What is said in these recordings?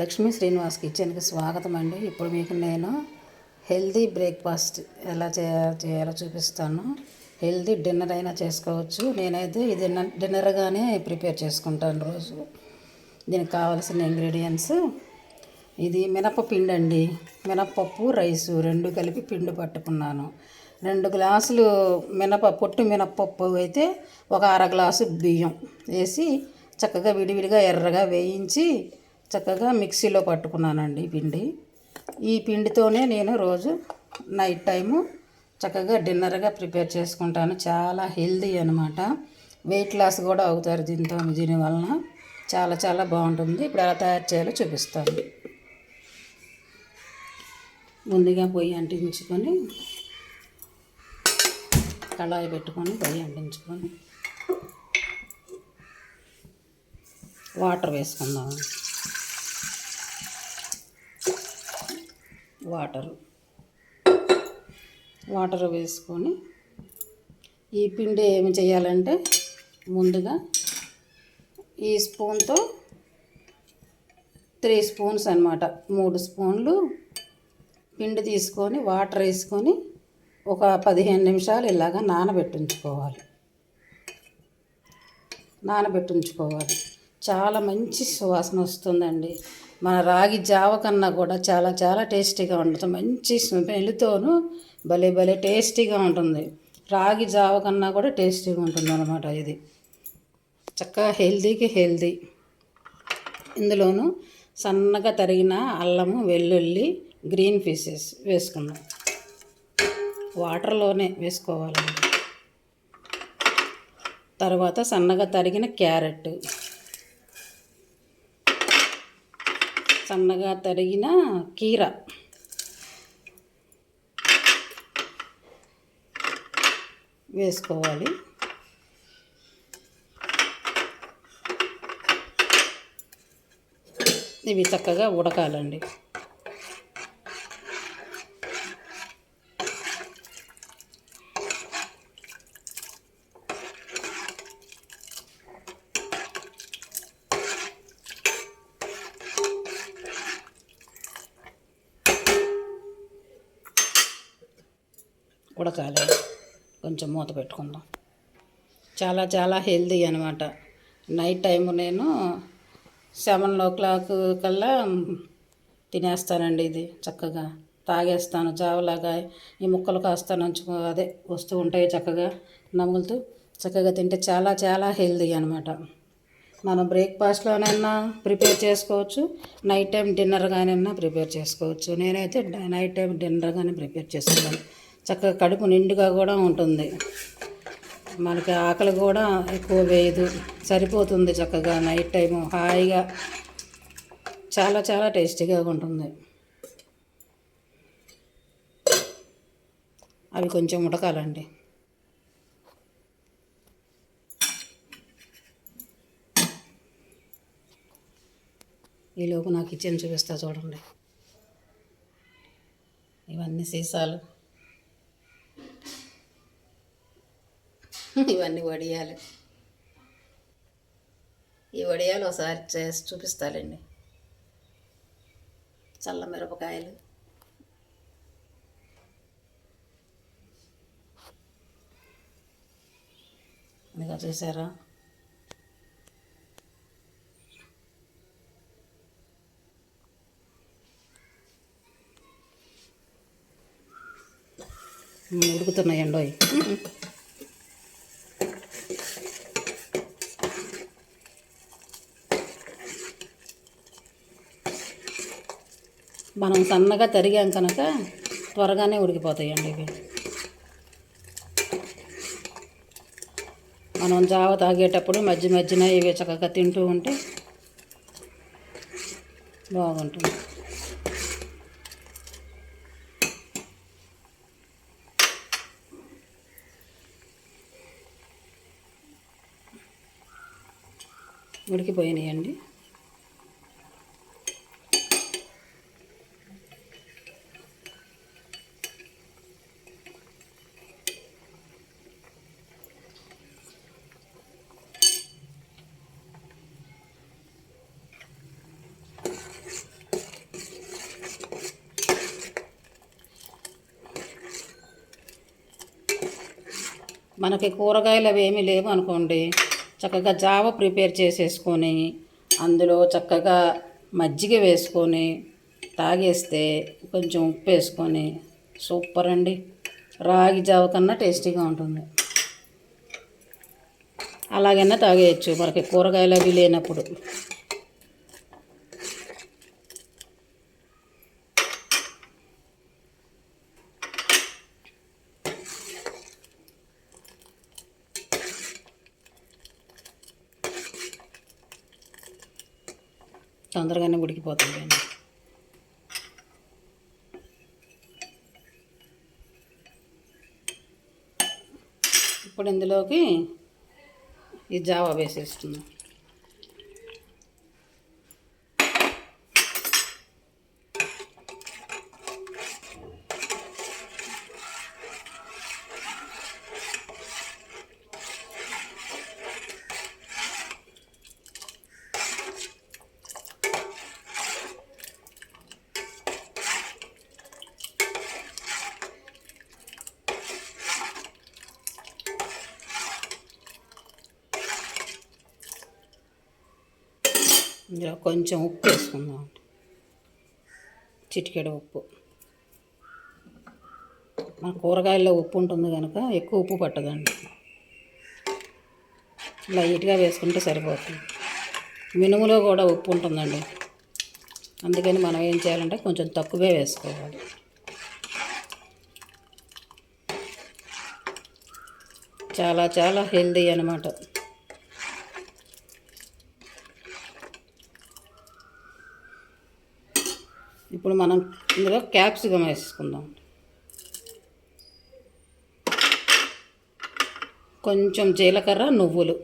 లక్ష్మీ శ్రీనివాస్ కిచెన్కి స్వాగతం అండి. ఇప్పుడు మీకు నేను హెల్దీ బ్రేక్ఫాస్ట్ ఎలా చేయాలో చేయాలో చూపిస్తాను. హెల్దీ డిన్నర్ అయినా చేసుకోవచ్చు. నేనైతే ఇది డిన్నర్గానే ప్రిపేర్ చేసుకుంటాను రోజు. దీనికి కావాల్సిన ఇంగ్రీడియంట్స్. ఇది మినపపిండి అండి. మినపప్పు రైసు రెండు కలిపి పిండి పట్టుకున్నాను. రెండు గ్లాసులు మినప పొట్టు మినపప్పు అయితే ఒక అర గ్లాసు బియ్యం వేసి చక్కగా విడివిడిగా ఎర్రగా వేయించి చక్కగా మిక్సీలో పట్టుకున్నానండి పిండి. ఈ పిండితోనే నేను రోజు నైట్ టైము చక్కగా డిన్నర్గా ప్రిపేర్ చేసుకుంటాను. చాలా హెల్దీ అనమాట వెయిట్ లాస్ కూడా అవుతారు దీంతో దీని వలన. చాలా చాలా బాగుంటుంది. ఇప్పుడు ఎలా తయారు చేయాలో చూపిస్తాను. ముందుగా పొయ్యి అంటించుకొని కళాయి పెట్టుకొని పొయ్యి అంటించుకొని వాటర్ వేసుకుందాం. వాటరు. వాటర్ వేసుకొని ఈ పిండి ఏమి చేయాలంటే ముందుగా ఈ స్పూన్తో త్రీ స్పూన్స్ అనమాట మూడు స్పూన్లు పిండి తీసుకొని వాటర్ వేసుకొని ఒక పదిహేను నిమిషాలు ఇలాగా నానబెట్టించుకోవాలి. నానబెట్టించుకోవాలి. చాలా మంచి సువాసన వస్తుందండి. మన రాగి జావ కన్నా కూడా చాలా చాలా టేస్టీగా ఉంటుంది. మంచి స్మెల్తోనూ భలే భలే టేస్టీగా ఉంటుంది. రాగి జావ కన్నా కూడా టేస్టీగా ఉంటుంది అనమాట ఇది. చక్కగా హెల్దీకి హెల్దీ ఇందులోను సన్నగా తరిగిన అల్లము వెల్లుల్లి గ్రీన్ పీసెస్ వేసుకున్నాం వాటర్లోనే వేసుకోవాలండి. తర్వాత సన్నగా తరిగిన క్యారెట్. సన్నగా తరిగిన కీర. వేసుకోవాలి. ఇవి చక్కగా ఉడకాలండి. ఉడకాలి కొంచెం మూత పెట్టుకుందాం. చాలా చాలా హెల్దీ అనమాట నైట్ టైం నేను సెవెన్ ఓ క్లాక్ కల్లా తినేస్తానండి ఇది చక్కగా. తాగేస్తాను చావలాగా ఈ ముక్కలు కాస్త అదే వస్తూ ఉంటాయి చక్కగా నములుతూ. చక్కగా తింటే చాలా చాలా హెల్దీ అనమాట మనం బ్రేక్ఫాస్ట్లోనైనా ప్రిపేర్ చేసుకోవచ్చు. నైట్ టైం డిన్నర్ డిన్నర్గానైనా ప్రిపేర్ చేసుకోవచ్చు. నేనైతే నైట్ టైం డిన్నర్ కానీ ప్రిపేర్ చేసుకున్నాను చక్కగా కడుపు నిండుగా కూడా ఉంటుంది. మనకి ఆకలి కూడా ఎక్కువ వేయదు. సరిపోతుంది చక్కగా నైట్ టైము హాయిగా. చాలా చాలా టేస్టీగా ఉంటుంది. అవి కొంచెం ఉడకాలండి. ఈలోపు నా కిచెన్ చూపిస్తా చూడండి. ఇవన్నీ సీసాలు. ఇవన్నీ వడియాలు. ఈ వడియాలు ఒకసారి చేసి చూపిస్తాలండి. చల్ల మిరపకాయలు. ఇంకా చూసారా? ఉడుకుతున్నాయండి మనం సన్నగా తరిగాం కనుక త్వరగానే ఉడికిపోతాయండి ఇవి. మనం జావ తాగేటప్పుడు మధ్య మధ్యన ఇవి చక్కగా తింటూ ఉంటే బాగుంటుంది. ఉడికిపోయినాయండి. మనకి కూరగాయలు అవి ఏమీ లేవు అనుకోండి చక్కగా జావ ప్రిపేర్ చేసేసుకొని అందులో చక్కగా మజ్జిగ వేసుకొని తాగేస్తే కొంచెం ఉప్పు వేసుకొని సూపర్ అండి. రాగి జావ కన్నా టేస్టీగా ఉంటుంది. అలాగైనా తాగేయచ్చు మనకి కూరగాయలు అవి లేనప్పుడు. తొందరగానే ఉడికిపోతుంది అండి. ఇప్పుడు ఇందులోకి ఈ జావా వేసేస్తున్నాం. ఇందులో కొంచెం ఉప్పు వేసుకుందాం చిటికెడు ఉప్పు. మన కూరగాయల్లో ఉప్పు ఉంటుంది కనుక ఎక్కువ ఉప్పు పట్టదండి. లైట్గా వేసుకుంటే సరిపోతుంది. మినుములో కూడా ఉప్పు ఉంటుందండి. అందుకని మనం ఏం చేయాలంటే కొంచెం తక్కువే వేసుకోవాలి. చాలా చాలా హెల్దీ అనమాట ఇప్పుడు మనం ఇందులో క్యాప్సికం వేసుకుందాం. కొంచెం జీలకర్ర నువ్వులు.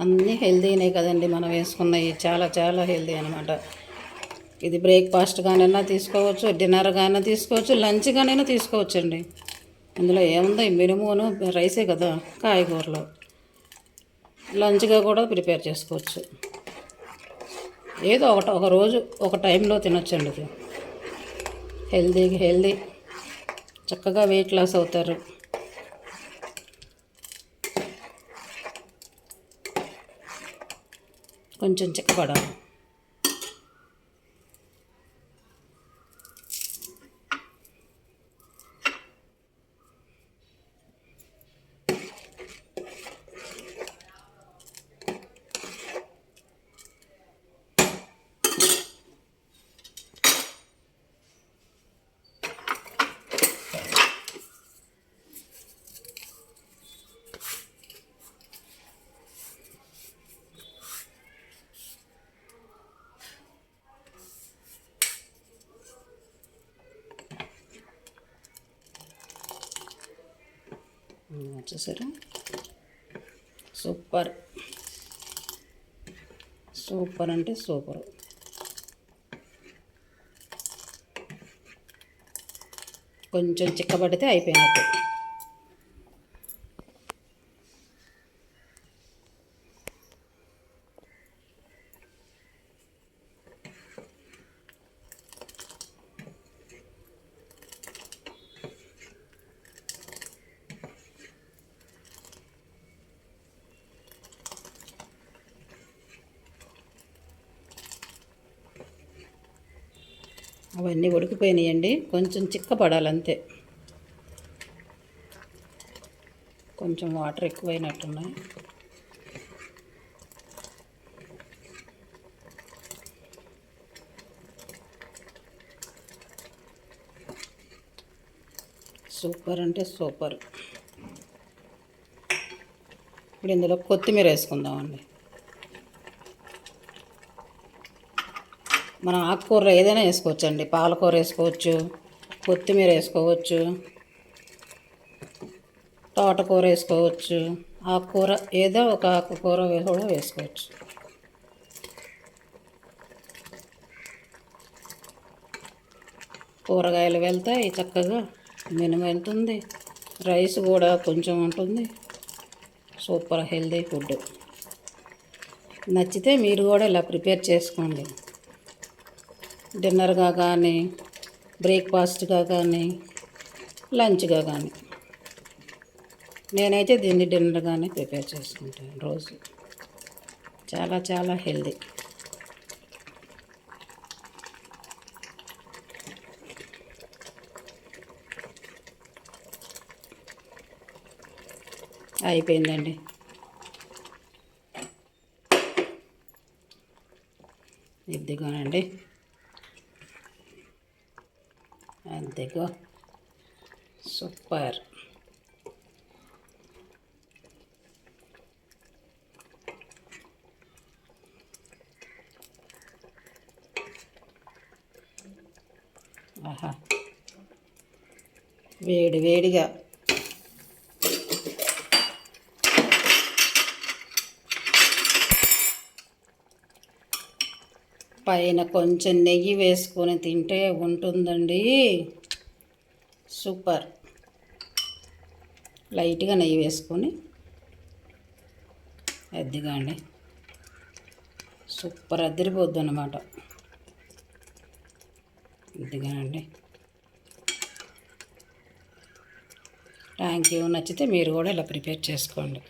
అన్నీ హెల్దీనే కదండి మనం వేసుకున్నవి. చాలా చాలా హెల్దీ అనమాట ఇది బ్రేక్ఫాస్ట్ కానైనా తీసుకోవచ్చు డిన్నర్ కానీ తీసుకోవచ్చు లంచ్ కానైనా తీసుకోవచ్చు అండి ఇందులో ఏముందో? మినుమును రైసే కదా కాయగూరలు. లంచ్గా కూడా ప్రిపేర్ చేసుకోవచ్చు. ఏదో ఒకటి ఒక రోజు ఒక టైంలో తినొచ్చండి ఇది. హెల్దీ హెల్దీ చక్కగా వెయిట్ లాస్ అవుతారు. కొంచెం చిక్కపడాలి వచ్చేసారు సూపర్. సూపర్ అంటే సూపర్. కొంచెం చిక్కబడితే అయిపోయినట్టు. అవన్నీ ఉడికిపోయినాయండి. కొంచెం చిక్క అంతే కొంచెం వాటర్ ఎక్కువైనట్టున్నాయి. సూపర్ అంటే సూపర్. ఇప్పుడు ఇందులో కొత్తిమీర వేసుకుందామండి. మనం ఆకుకూరలో ఏదైనా వేసుకోవచ్చు అండి పాలకూర వేసుకోవచ్చు కొత్తిమీర వేసుకోవచ్చు తోటకూర వేసుకోవచ్చు ఆకుకూర ఏదో ఒక ఆకుకూర కూడా వేసుకోవచ్చు. కూరగాయలు వెళ్తాయి చక్కగా మినుము వెళ్తుంది. రైస్ కూడా కొంచెం ఉంటుంది. Super healthy food. నచ్చితే మీరు కూడా ఇలా ప్రిపేర్ చేసుకోండి. డిన్నర్గా కానీ బ్రేక్ఫాస్ట్గా కానీ లంచ్గా కానీ. నేనైతే దీన్ని డిన్నర్గానే ప్రిపేర్ చేసుకుంటాను రోజు. చాలా చాలా హెల్దీ. అయిపోయిందండి. ఇదిగోనండి. అంతేగో సూపర్ ఆహా వేడి వేడిగా. పైన కొంచెం నెయ్యి వేసుకొని తింటే ఉంటుందండి. సూపర్. లైట్గా నెయ్యి వేసుకొని అద్దిగా అండి సూపర్ అద్దరిపోద్ది అన్నమాట ఇదిగానండి థ్యాంక్ యూ నచ్చితే మీరు కూడా ఇలా ప్రిపేర్ చేసుకోండి.